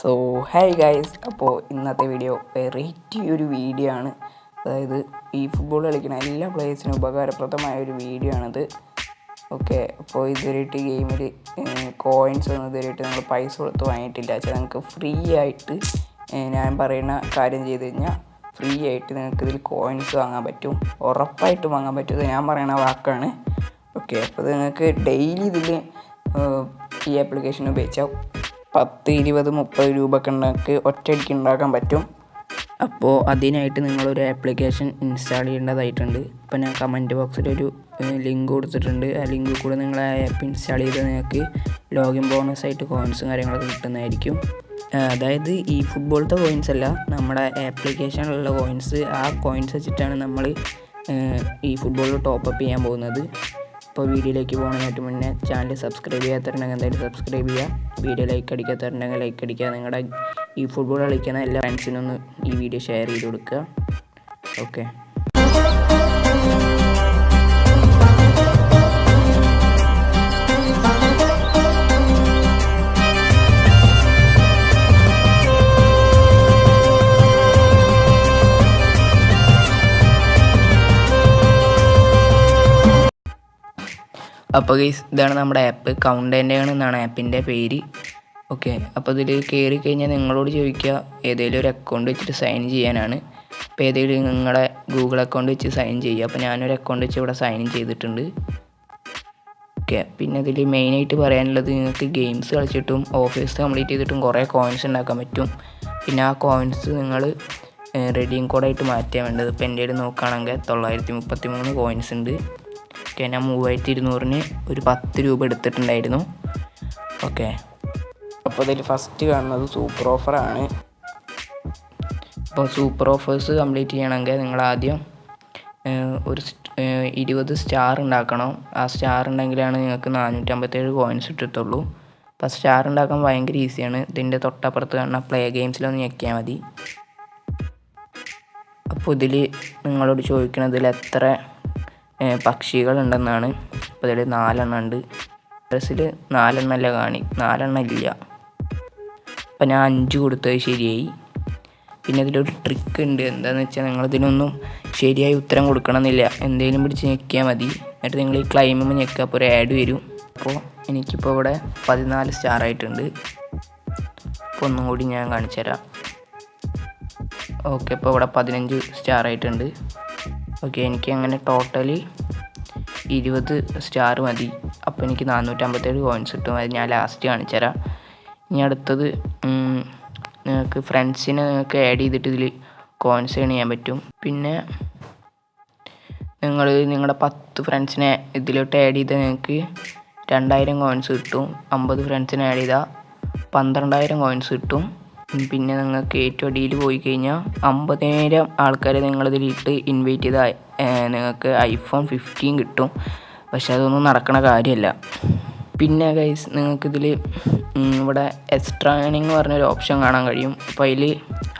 So hi guys അപ്പോൾ ഇന്നത്തെ video variety ഒരു വീഡിയോ ആണ്. അതായത് ഈ ഫുട്ബോൾ കളിക്കുന്ന എല്ലാ പ്ലേയേഴ്സിനും ഉപകാരപ്രദമായ ഒരു വീഡിയോ ആണിത്. ഓക്കെ അപ്പോൾ ഇതുവരെയായിട്ട് ഗെയിമിൽ കോയിൻസ് ഒന്നും ഇതുവരെയായിട്ട് നമ്മൾ പൈസ കൊടുത്ത് വാങ്ങിയിട്ടില്ല. വെച്ചാൽ നിങ്ങൾക്ക് ഫ്രീ ആയിട്ട് ഞാൻ പറയുന്ന കാര്യം ചെയ്ത് കഴിഞ്ഞാൽ ഫ്രീ ആയിട്ട് നിങ്ങൾക്ക് ഇതിൽ കോയിൻസ് വാങ്ങാൻ പറ്റും. ഉറപ്പായിട്ടും വാങ്ങാൻ പറ്റും. ഞാൻ പറയുന്ന വാക്കാണ്. ഓക്കെ അപ്പോൾ നിങ്ങൾക്ക് ഡെയിലി ഇതിൽ ഈ ആപ്ലിക്കേഷൻ ഉപയോഗിച്ചാൽ പത്ത് ഇരുപത് മുപ്പത് രൂപ ഒക്കെ ഉണ്ടാക്കി ഒറ്റയടിക്ക് ഉണ്ടാക്കാൻ പറ്റും. അപ്പോൾ അതിനായിട്ട് നിങ്ങളൊരു ആപ്ലിക്കേഷൻ ഇൻസ്റ്റാൾ ചെയ്യേണ്ടതായിട്ടുണ്ട്. ഇപ്പോൾ ഞാൻ കമന്റ് ബോക്സിൽ ഒരു ലിങ്ക് കൊടുത്തിട്ടുണ്ട്. ആ ലിങ്കിൽ കൂടെ നിങ്ങൾ ആ ആപ്പ് ഇൻസ്റ്റാൾ ചെയ്ത് നിങ്ങൾക്ക് ലോഗിൻ ബോണസ് ആയിട്ട് കോയിൻസും കാര്യങ്ങളൊക്കെ കിട്ടുന്നതായിരിക്കും. അതായത് ഈ ഫുട്ബോളത്തെ കോയിൻസ് അല്ല നമ്മുടെ ആപ്ലിക്കേഷനിലുള്ള കോയിൻസ് ആ കോയിൻസ് വെച്ചിട്ടാണ് നമ്മൾ ഈ ഫുട്ബോളിൽ ടോപ്പപ്പ് ചെയ്യാൻ പോകുന്നത്. ഇപ്പോൾ വീഡിയോയിലേക്ക് പോകുന്നതിനായിട്ട് മുന്നേ ചാനൽ സബ്സ്ക്രൈബ് ചെയ്യാത്തവരുണ്ടെങ്കിൽ എന്തായാലും സബ്സ്ക്രൈബ് ചെയ്യുക. വീഡിയോ ലൈക്ക് അടിക്കാത്തവരുണ്ടെങ്കിൽ ലൈക്ക് അടിക്കുക. നിങ്ങളുടെ ഈ ഫുട്ബോൾ കളിക്കുന്ന എല്ലാ ഫ്രണ്ട്സിനൊന്ന് ഈ വീഡിയോ ഷെയർ ചെയ്ത് കൊടുക്കുക. ഓക്കെ അപ്പോൾ ഗൈസ് ഇതാണ് നമ്മുടെ ആപ്പ് കൗണ്ടന്റെയാണ് എന്നാണ് ആപ്പിന്റെ പേര്. ഓക്കെ അപ്പോൾ ഇതിൽ കയറി കഴിഞ്ഞാൽ നിങ്ങളോട് ചോദിക്കുക ഏതെങ്കിലും ഒരു അക്കൗണ്ട് വെച്ചിട്ട് സൈൻ ചെയ്യാനാണ്. അപ്പോൾ ഏതെങ്കിലും നിങ്ങളുടെ ഗൂഗിൾ അക്കൗണ്ട് വെച്ച് സൈൻ ചെയ്യുക അപ്പോൾ ഞാനൊരു അക്കൗണ്ട് വെച്ച് ഇവിടെ സൈൻ ചെയ്തിട്ടുണ്ട്. ഓക്കെ പിന്നെ ഇതിൽ മെയിനായിട്ട് പറയാനുള്ളത് നിങ്ങൾക്ക് ഗെയിംസ് കളിച്ചിട്ടും ഓഫീസ് കംപ്ലീറ്റ് ചെയ്തിട്ടും കുറേ കോയിൻസ് ഉണ്ടാക്കാൻ പറ്റും. പിന്നെ ആ കോയിൻസ് നിങ്ങൾ റെഡിയും കോഡായിട്ട് മാറ്റിയാൽ വേണ്ടത്. ഇപ്പോൾ എന്റെ നോക്കുകയാണെങ്കിൽ തൊള്ളായിരത്തി മുപ്പത്തി മൂന്ന് കോയിൻസ് ഉണ്ട്. ഓക്കെ ഞാൻ മൂവായിരത്തി ഇരുന്നൂറിന് ഒരു പത്ത് രൂപ എടുത്തിട്ടുണ്ടായിരുന്നു. ഓക്കെ. അപ്പോൾ ഇതിൽ ഫസ്റ്റ് കാണുന്നത് സൂപ്പർ ഓഫറാണ് അപ്പോൾ സൂപ്പർ ഓഫേഴ്സ് കംപ്ലീറ്റ് ചെയ്യണമെങ്കിൽ നിങ്ങൾ ആദ്യം ഒരു ഇരുപത് സ്റ്റാർ ഉണ്ടാക്കണം. ആ സ്റ്റാർ ഉണ്ടെങ്കിലാണ് നിങ്ങൾക്ക് നാനൂറ്റമ്പത്തേഴ് കോയിൻസ് കിട്ടത്തുള്ളൂ. അപ്പോൾ സ്റ്റാർ ഉണ്ടാക്കാൻ ഭയങ്കര ഈസിയാണ് ഇതിന്റെ തൊട്ടപ്പുറത്ത് കാണുന്ന പ്ലേ ഗെയിംസിലൊന്ന് ഞെക്കിയാൽ മതി. അപ്പോൾ ഇതിൽ നിങ്ങളോട് ചോദിക്കണതിൽ എത്ര പക്ഷികളുണ്ടെന്നാണ്. അപ്പോൾ ഇതിൽ നാലെണ്ണം ഉണ്ട്. ഡ്രസ്സിൽ നാലെണ്ണമല്ല കാണി. നാലെണ്ണം ഇല്ല. അപ്പോൾ ഞാൻ അഞ്ച് കൊടുത്തത് ശരിയായി. പിന്നെ ഇതിലൊരു ട്രിക്ക് ഉണ്ട്. എന്താണെന്ന് വെച്ചാൽ നിങ്ങൾ ഇതിനൊന്നും ശരിയായി ഉത്തരം കൊടുക്കണമെന്നില്ല. എന്തെങ്കിലും പിടിച്ച് ഞെക്കിയാൽ മതി. എന്നിട്ട് നിങ്ങൾ ഈ ക്ലൈമുമ്പോൾ ഞെക്കുക അപ്പോൾ ഒരു ആഡ് വരും. അപ്പോൾ എനിക്കിപ്പോൾ ഇവിടെ പതിനാല് സ്റ്റാർ ആയിട്ടുണ്ട്. അപ്പോൾ ഒന്നും കൂടി ഞാൻ കാണിച്ചു തരാം ഓക്കെ ഇപ്പോൾ ഇവിടെ പതിനഞ്ച് സ്റ്റാർ ആയിട്ടുണ്ട്. ഓക്കെ എനിക്ക് അങ്ങനെ ടോട്ടലി ഇരുപത് സ്റ്റാർ മതി. അപ്പോൾ എനിക്ക് നാനൂറ്റമ്പത്തേഴ് കോയിൻസ് കിട്ടും. അത് ഞാൻ ലാസ്റ്റ് കാണിച്ചു തരാം. ഇനി അടുത്തത് നിങ്ങൾക്ക് ഫ്രണ്ട്സിനെ നിങ്ങൾക്ക് ആഡ് ചെയ്തിട്ട് ഇതിൽ കോയിൻസ് ഏൺ ചെയ്യാൻ പറ്റും. പിന്നെ നിങ്ങൾ നിങ്ങളുടെ പത്ത് ഫ്രണ്ട്സിനെ ഇതിലോട്ട് ആഡ് ചെയ്താൽ നിങ്ങൾക്ക് രണ്ടായിരം കോയിൻസ് കിട്ടും. അമ്പത് ഫ്രണ്ട്സിനെ ആഡ് ചെയ്താൽ പന്ത്രണ്ടായിരം കോയിൻസ് കിട്ടും. പിന്നെ നിങ്ങൾക്ക് ഏറ്റവും അടിയിൽ പോയി കഴിഞ്ഞാൽ അമ്പതിനായിരം ആൾക്കാരെ നിങ്ങളിതിലിട്ട് ഇൻവൈറ്റ് ചെയ്താൽ നിങ്ങൾക്ക് ഐഫോൺ ഫിഫ്റ്റീൻ കിട്ടും. പക്ഷെ അതൊന്നും നടക്കണ കാര്യമല്ല പിന്നെ ഗൈസ് നിങ്ങൾക്കിതിൽ ഇവിടെ എക്സ്ട്രാ ഏണിംഗ് പറഞ്ഞൊരു ഓപ്ഷൻ കാണാൻ കഴിയും. അപ്പോൾ അതിൽ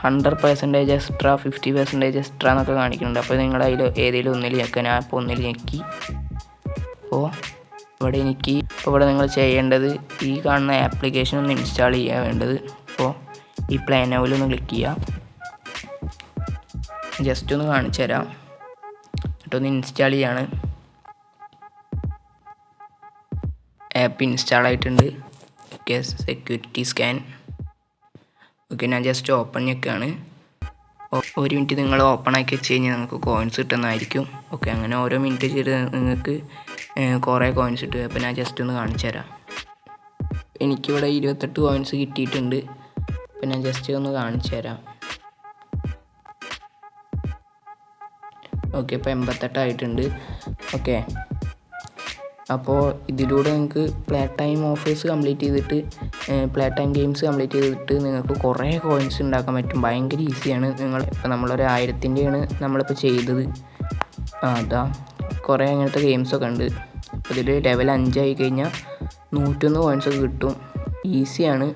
hundred percentage extra fifty percentage extra എന്നൊക്കെ കാണിക്കുന്നുണ്ട്. അപ്പോൾ നിങ്ങൾ അതിൽ ഏതെങ്കിലും ഒന്നിൽ ഞെക്കുക ഞാൻ ഇപ്പോൾ ഒന്നിൽ ഞെക്കി. അപ്പോൾ ഇവിടെ എനിക്ക് ഇപ്പോൾ ഇവിടെ നിങ്ങൾ ചെയ്യേണ്ടത് ഈ കാണുന്ന ആപ്ലിക്കേഷൻ ഒന്ന് ഇൻസ്റ്റാൾ ചെയ്യാൻ വേണ്ടത്. അപ്പോൾ ഈ പ്ലേ നൗവിൽ ഒന്ന് ക്ലിക്ക് ചെയ്യുക ജസ്റ്റ് ഒന്ന് കാണിച്ചു തരാം. എന്നിട്ടൊന്ന് ഇൻസ്റ്റാൾ ചെയ്യാണ്. ആപ്പ് ഇൻസ്റ്റാൾ ആയിട്ടുണ്ട്. ഓക്കെ സെക്യൂരിറ്റി സ്കാൻ ഓക്കെ ഞാൻ ജസ്റ്റ് ഓപ്പൺ ഞെക്കാണ്. ഒരു മിനിറ്റ് നിങ്ങൾ ഓപ്പൺ ആക്കി വെച്ച് കഴിഞ്ഞാൽ നിങ്ങൾക്ക് കോയിൻസ് കിട്ടുന്നതായിരിക്കും. ഓക്കെ അങ്ങനെ ഓരോ മിനിറ്റ് ചെയ്ത് നിങ്ങൾക്ക് കുറേ കോയിൻസ് കിട്ടും. അപ്പോൾ ഞാൻ ജസ്റ്റ് ഒന്ന് കാണിച്ചു തരാം. എനിക്കിവിടെ ഇരുപത്തെട്ട് കോയിൻസ് കിട്ടിയിട്ടുണ്ട്. അപ്പോൾ ഞാൻ ജസ്റ്റ് ഒന്ന് കാണിച്ചു തരാം. ഓക്കെ ഇപ്പോൾ എൺപത്തെട്ടായിട്ടുണ്ട്. ഓക്കെ. അപ്പോൾ ഇതിലൂടെ നിങ്ങൾക്ക് പ്ലേ ടൈം ഓഫേഴ്സ് കംപ്ലീറ്റ് ചെയ്തിട്ട് പ്ലേ ടൈം ഗെയിംസ് കംപ്ലീറ്റ് ചെയ്തിട്ട് നിങ്ങൾക്ക് കുറേ കോയിൻസ് ഉണ്ടാക്കാൻ പറ്റും. ഭയങ്കര ഈസിയാണ് നിങ്ങൾ ഇപ്പോൾ നമ്മളൊരു ആയിരത്തിന്റെയാണ് നമ്മളിപ്പോൾ ചെയ്തത്. അതാ. കുറേ അങ്ങനത്തെ ഗെയിംസൊക്കെ ഉണ്ട്. അപ്പോൾ ഇതിൽ ലെവൽ അഞ്ചായി കഴിഞ്ഞാൽ നൂറ്റൊന്ന് കോയിൻസൊക്കെ കിട്ടും. ഈസിയാണ്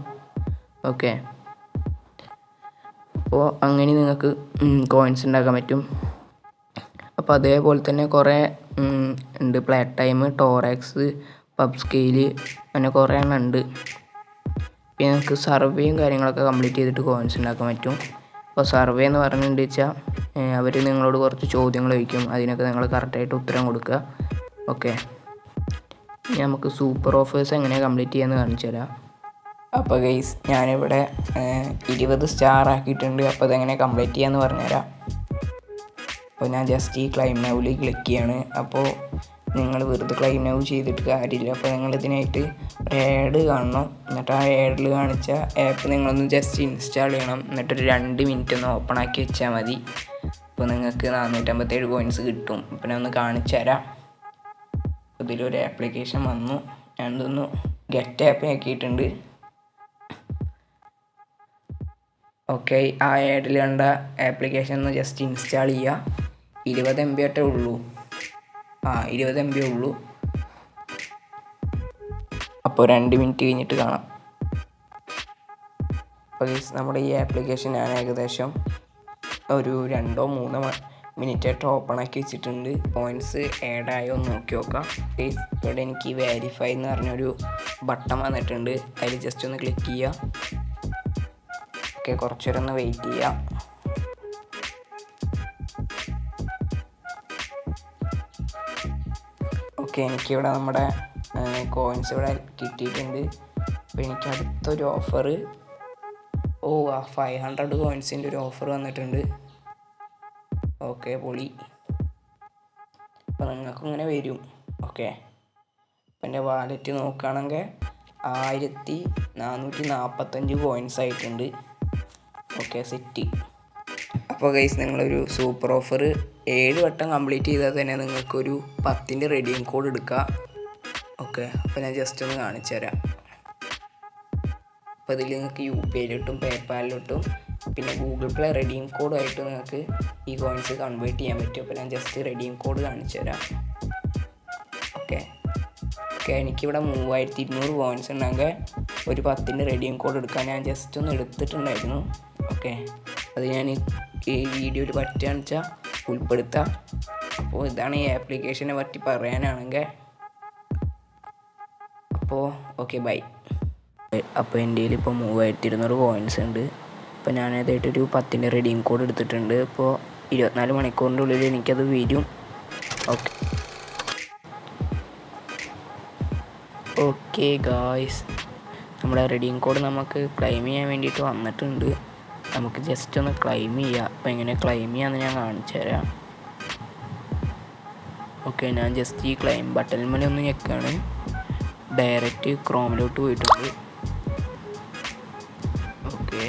ഓക്കെ. അപ്പോൾ അങ്ങനെ നിങ്ങൾക്ക് കോയിൻസ് ഉണ്ടാക്കാൻ പറ്റും. അപ്പോൾ അതേപോലെ തന്നെ കുറേ ഉണ്ട്. പ്ലാറ്റ് ടൈം ടോറാക്സ് പബ് സ്കെയിൽ അങ്ങനെ കുറേ എണ്ണം ഉണ്ട്. പിന്നെ നിങ്ങൾക്ക് സർവേയും കാര്യങ്ങളൊക്കെ കംപ്ലീറ്റ് ചെയ്തിട്ട് കോയിൻസ് ഉണ്ടാക്കാൻ പറ്റും. അപ്പോൾ സർവേ എന്ന് പറഞ്ഞിട്ട് വെച്ചാൽ അവർ നിങ്ങളോട് കുറച്ച് ചോദ്യങ്ങൾ ചോദിക്കും. അതിനൊക്കെ നിങ്ങൾ കറക്റ്റായിട്ട് ഉത്തരം കൊടുക്കുക. ഓക്കെ നമുക്ക് സൂപ്പർ ഓഫേഴ്സ് എങ്ങനെ കംപ്ലീറ്റ് ചെയ്യാമെന്ന് കാണിച്ചു തരാം അപ്പോൾ ഗൈസ് ഞാനിവിടെ ഇരുപത് സ്റ്റാർ ആക്കിയിട്ടുണ്ട്. അപ്പോൾ അതെങ്ങനെ കംപ്ലീറ്റ് ചെയ്യാമെന്ന് പറഞ്ഞുതരാം. അപ്പോൾ ഞാൻ ജസ്റ്റ് ഈ ക്ലൈം നൗവിൽ ക്ലിക്ക് ചെയ്യാണ്. അപ്പോൾ നിങ്ങൾ വെറുതെ ക്ലൈം നൗ ചെയ്തിട്ട് കാര്യമില്ല. അപ്പോൾ നിങ്ങൾ ഇതിനായിട്ട് ഒരു ആഡ് കാണണം. എന്നിട്ട് ആ ആഡിൽ കാണിച്ച ആപ്പ് നിങ്ങളൊന്ന് ജസ്റ്റ് ഇൻസ്റ്റാൾ ചെയ്യണം. എന്നിട്ട് ഒരു രണ്ട് മിനിറ്റ് ഒന്ന് ഓപ്പൺ ആക്കി വെച്ചാൽ മതി. അപ്പോൾ നിങ്ങൾക്ക് നാനൂറ്റമ്പത്തേഴ് പോയിന്റ്സ് കിട്ടും. അപ്പം ഞാൻ ഒന്ന് കാണിച്ചു തരാം. ഇതിലൊരു ആപ്ലിക്കേഷൻ വന്നു. ഞാൻ ഇതൊന്ന് ഗെറ്റ് ആപ്പ് ആക്കിയിട്ടുണ്ട് ഓക്കെ ആ ആഡിൽ കണ്ട ആപ്ലിക്കേഷൻ ഒന്ന് ജസ്റ്റ് ഇൻസ്റ്റാൾ ചെയ്യുക ഇരുപത് എം ബി ഒറ്റേ ഉള്ളൂ. ആ ഇരുപത് എം ബി ഉള്ളൂ. അപ്പോൾ രണ്ട് മിനിറ്റ് കഴിഞ്ഞിട്ട് കാണാം. അപ്പോൾ നമ്മുടെ ഈ ആപ്ലിക്കേഷൻ ഞാൻ ഏകദേശം ഒരു രണ്ടോ മൂന്നോ മിനിറ്റ് ആയിട്ട് ഓപ്പൺ ആക്കി വെച്ചിട്ടുണ്ട്. പോയിന്റ്സ് ആഡ് ആയോ നോക്കി നോക്കാം. പ്ലീസ് ഇവിടെ എനിക്ക് വേരിഫൈ എന്ന് പറഞ്ഞൊരു ബട്ടൺ വന്നിട്ടുണ്ട്. അതിൽ ജസ്റ്റ് ഒന്ന് ക്ലിക്ക് ചെയ്യുക ഓക്കെ കുറച്ച് നേരം ഒന്ന് വെയിറ്റ് ചെയ്യാം. ഓക്കെ എനിക്കിവിടെ നമ്മുടെ കോയിൻസ് ഇവിടെ കിട്ടിയിട്ടുണ്ട്. അപ്പോൾ എനിക്ക് അടുത്തൊരു ഓഫർ ഓ ആ ഫൈവ് ഹൺഡ്രഡ് കോയിൻസിന്റെ ഒരു ഓഫർ വന്നിട്ടുണ്ട്. ഓക്കെ പൊളി. അപ്പോൾ നിങ്ങൾക്കും ഇങ്ങനെ വരും. ഓക്കെ. അപ്പം എന്റെ വാലറ്റ് നോക്കുകയാണെങ്കിൽ ആയിരത്തി നാനൂറ്റി നാൽപ്പത്തഞ്ച് കോയിൻസ് ആയിട്ടുണ്ട്. Okay set. അപ്പോൾ ഗൈസ് നിങ്ങളൊരു സൂപ്പർ ഓഫർ ഏഴ് വട്ടം കംപ്ലീറ്റ് ചെയ്താൽ തന്നെ നിങ്ങൾക്കൊരു പത്തിന്റെ റെഡീം കോഡ് എടുക്കാം. ഓക്കെ അപ്പോൾ ഞാൻ ജസ്റ്റ് ഒന്ന് കാണിച്ചു തരാം. അപ്പോൾ ഇതിൽ നിങ്ങൾക്ക് യു പി ഐയിലോട്ടും പേപ്പാലിലോട്ടും പിന്നെ ഗൂഗിൾ പ്ലേ റെഡീം കോഡുമായിട്ട് നിങ്ങൾക്ക് ഈ കോയിൻസ് കൺവേർട്ട് ചെയ്യാൻ പറ്റും. അപ്പോൾ ഞാൻ ജസ്റ്റ് റെഡീം കോഡ് കാണിച്ചു തരാം. ഓക്കെ ഓക്കെ എനിക്കിവിടെ മൂവായിരത്തി ഇരുന്നൂറ് കോയിൻസ് ഉണ്ടെങ്കിൽ ഒരു പത്തിന്റെ റെഡീം കോഡ് എടുക്കാൻ ഞാൻ ജസ്റ്റ് ഒന്ന് എടുത്തിട്ടുണ്ടായിരുന്നു. ഓക്കെ. അത് ഞാൻ ഈ- വീഡിയോ വീഡിയോയിൽ പറ്റുകയെന്ന് വെച്ചാൽ ഉൾപ്പെടുത്താം. അപ്പോൾ ഇതാണ് ഈ ആപ്ലിക്കേഷനെ പറ്റി പറയാനാണെങ്കിൽ അപ്പോൾ ഓക്കെ ബൈ. അപ്പോൾ എന്റെ കയ്യിൽ ഇപ്പോൾ മൂവായിരത്തി ഇരുന്നൂറ് കോയിൻസ് ഉണ്ട്. അപ്പോൾ ഞാൻ അതായിട്ടൊരു പത്തിന്റെ റെഡീം കോഡ് എടുത്തിട്ടുണ്ട്. ഇപ്പോൾ ഇരുപത്തിനാല് മണിക്കൂറിന്റെ ഉള്ളിൽ എനിക്കത് വരും. ഓക്കെ. ഓക്കെ ഗായ്സ് നമ്മുടെ റെഡീം കോഡ് നമുക്ക് ക്ലെയിം ചെയ്യാൻ വേണ്ടിയിട്ട് വന്നിട്ടുണ്ട്. നമുക്ക് ജസ്റ്റ് ഒന്ന് ക്ലെയിം ചെയ്യാം. അപ്പോൾ എങ്ങനെ ക്ലെയിം ചെയ്യാമെന്ന് ഞാൻ കാണിച്ചു തരാം. ഓക്കെ ഞാൻ ജസ്റ്റ് ഈ ക്ലെയിം ബട്ടൺ മേലെ ഒന്ന് ഞെക്കാണ്. ഡയറക്റ്റ് ക്രോമിലോട്ട് പോയിട്ടുണ്ട്. ഓക്കെ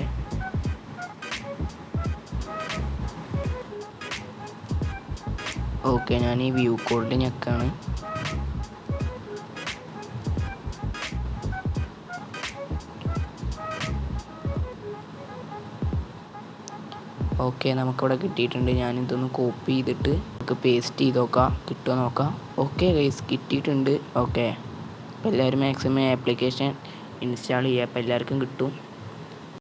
ഓക്കെ ഞാൻ ഈ വ്യൂ കോഡിൽ ഞെക്കാണ്. ഓക്കെ നമുക്കിവിടെ കിട്ടിയിട്ടുണ്ട്. ഞാനിതൊന്ന് കോപ്പി ചെയ്തിട്ട് നമുക്ക് പേസ്റ്റ് ചെയ്ത് നോക്കാം. കിട്ടുമോ നോക്കാം. ഓക്കെ ഗൈസ് കിട്ടിയിട്ടുണ്ട്. ഓക്കെ. അപ്പോൾ എല്ലാവരും മാക്സിമം ആപ്ലിക്കേഷൻ ഇൻസ്റ്റാൾ ചെയ്യുക അപ്പോൾ എല്ലാവർക്കും കിട്ടും.